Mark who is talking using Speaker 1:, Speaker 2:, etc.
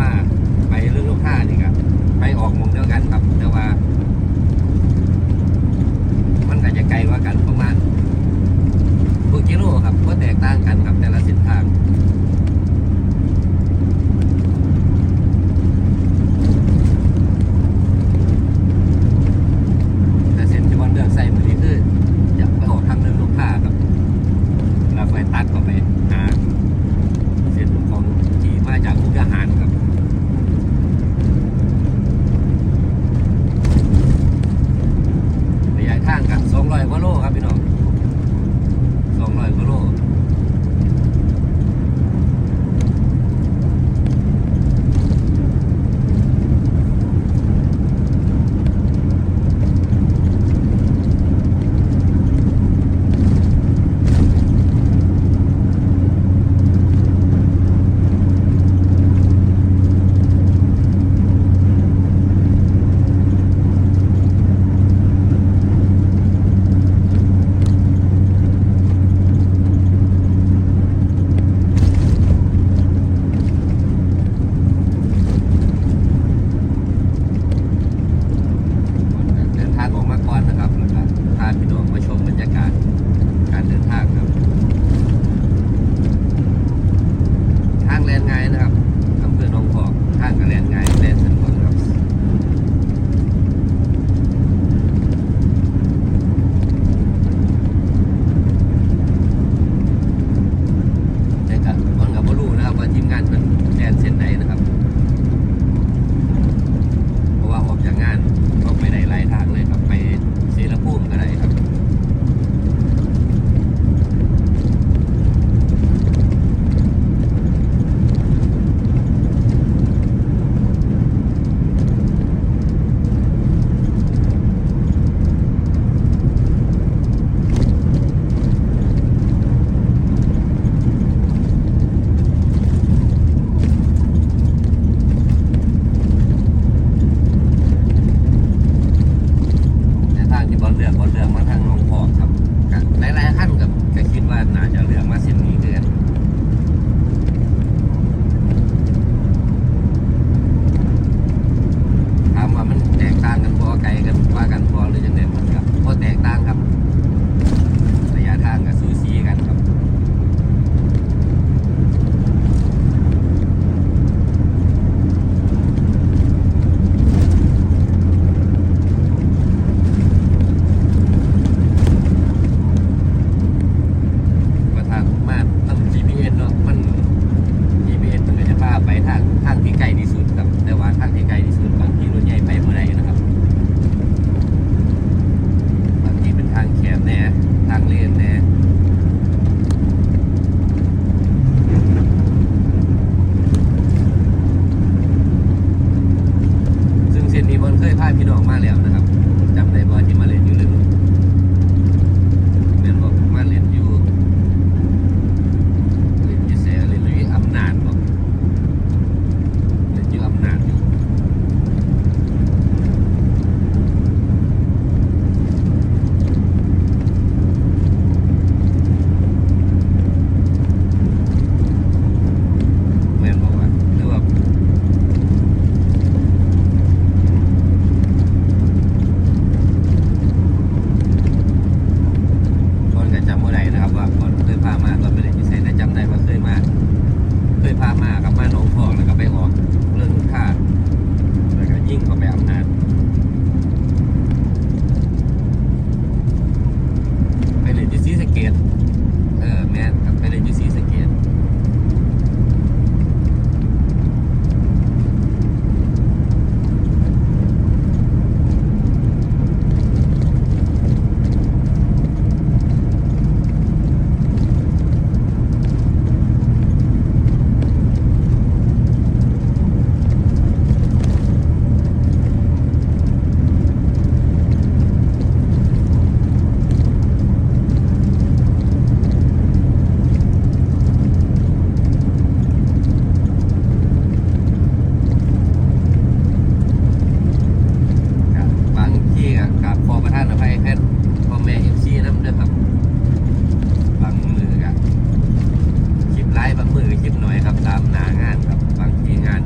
Speaker 1: มาไปเรื่องลูกค้านี่ครับไปออกมงเดียวกันครับแต่ว่า มันก็จะไกลว่ากันประมาณหกกิโลครับก็แตกต่างกันครับแต่ละเส้นทาง กว่าโลครับพี่น้อง in there. ภาพมากับม่หนองพอกแล้วก็ไปออก ท่านอภัยแพทพ่อแม่เอฟซีน้ำเด้อครับบางมือกับคลิปไลฟ์บางมือคลิปหน่อยครับตามหน้างานครับบางทีงาน